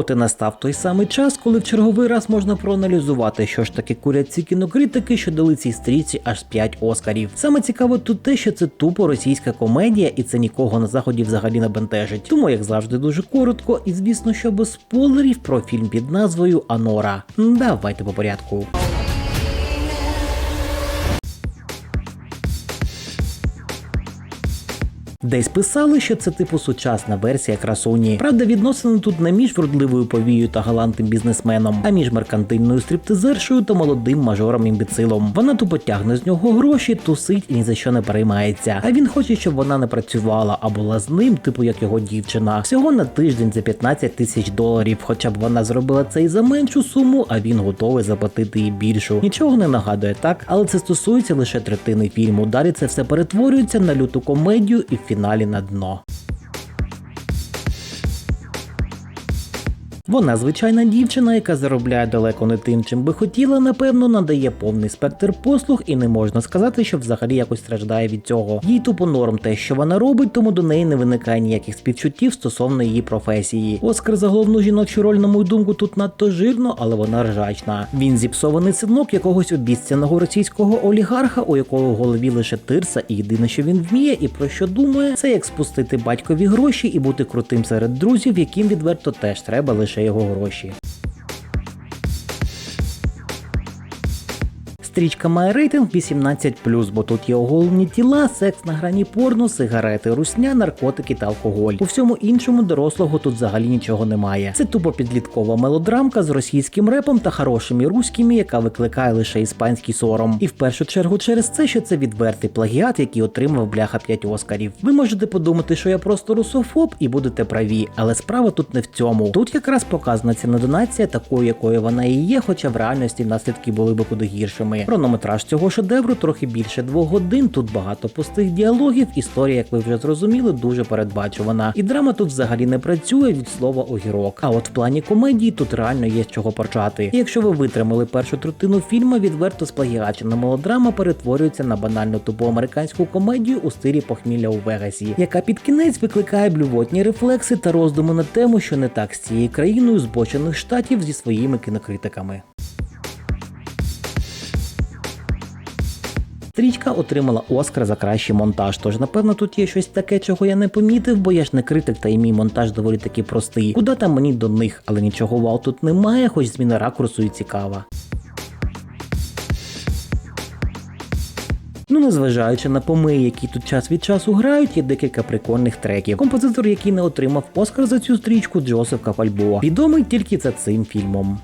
От і настав той самий час, коли в черговий раз можна проаналізувати, що ж таки курять ці кінокритики, що дали цій стрічці аж 5 оскарів. Саме цікаво тут те, що це тупо російська комедія, і це нікого на заході взагалі не бентежить. Тому, як завжди, дуже коротко, і звісно, що без спойлерів про фільм під назвою Анора. Давайте по порядку. Десь писали, що це типу сучасна версія красуні. Правда, відносини тут не між вродливою повією та галантним бізнесменом, а між меркантильною стриптизершою та молодим мажором імбецилом. Вона тупо тягне з нього гроші, тусить і ні за що не переймається. А він хоче, щоб вона не працювала, а була з ним, типу як його дівчина. Всього на тиждень за 15 тисяч доларів. Хоча б вона зробила це і за меншу суму, а він готовий заплатити і більшу. Нічого не нагадує, так? Але це стосується лише третини фільму. Далі це все перетворюється на люту комедію і фіналі на дно. Вона звичайна дівчина, яка заробляє далеко не тим, чим би хотіла, напевно, надає повний спектр послуг, і не можна сказати, що взагалі якось страждає від цього. Їй тупо норм те, що вона робить, тому до неї не виникає ніяких співчуттів стосовно її професії. Оскар за головну жіночу роль, на мою думку, тут надто жирно, але вона ржачна. Він зіпсований синок якогось обіцяного російського олігарха, у якого в голові лише тирса, і єдине, що він вміє, і про що думає, це як спустити батькові гроші і бути крутим серед друзів, яким відверто теж треба лише його гроші. Стрічка має рейтинг 18+, бо тут є оголені тіла, секс на грані порно, сигарети, русня, наркотики та алкоголь. У всьому іншому дорослого тут взагалі нічого немає. Це тупо підліткова мелодрамка з російським репом та хорошими руськими, яка викликає лише іспанський сором. І в першу чергу через це, що це відвертий плагіат, який отримав бляха 5 оскарів. Ви можете подумати, що я просто русофоб і будете праві, але справа тут не в цьому. Тут якраз показана ця недонація такою, якою вона і є, хоча в реальності наслідки були би куди гіршими. Хронометраж цього шедевру трохи більше двох годин. Тут багато пустих діалогів. Історія, як ви вже зрозуміли, дуже передбачувана. І драма тут взагалі не працює від слова огірок. А от в плані комедії тут реально є з чого почати. І якщо ви витримали першу третину фільму, відверто сплагіачена мелодрама перетворюється на банально тупу американську комедію у стилі похмілля у Вегасі, яка під кінець викликає блювотні рефлекси та роздуми на тему, що не так з цією країною збочених штатів зі своїми кінокритиками. Стрічка отримала Оскар за кращий монтаж, тож напевно тут є щось таке, чого я не помітив, бо я ж не критик, та й мій монтаж доволі таки простий. Куда там мені до них, але нічого вау тут немає, хоч зміна ракурсу і цікава. Ну, незважаючи на помиї, які тут час від часу грають, є декілька прикольних треків. Композитор, який не отримав Оскар за цю стрічку, Джосеф Капальбо, відомий тільки за цим фільмом.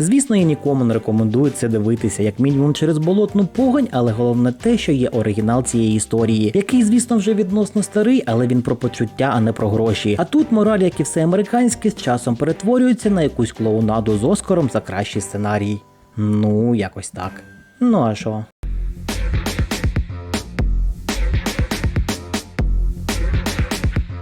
Звісно, я нікому не рекомендую це дивитися, як мінімум через болотну погань, але головне те, що є оригінал цієї історії, який, звісно, вже відносно старий, але він про почуття, а не про гроші. А тут мораль, як і все американське, з часом перетворюється на якусь клоунаду з Оскаром за кращий сценарій. Ну, якось так. Ну а що?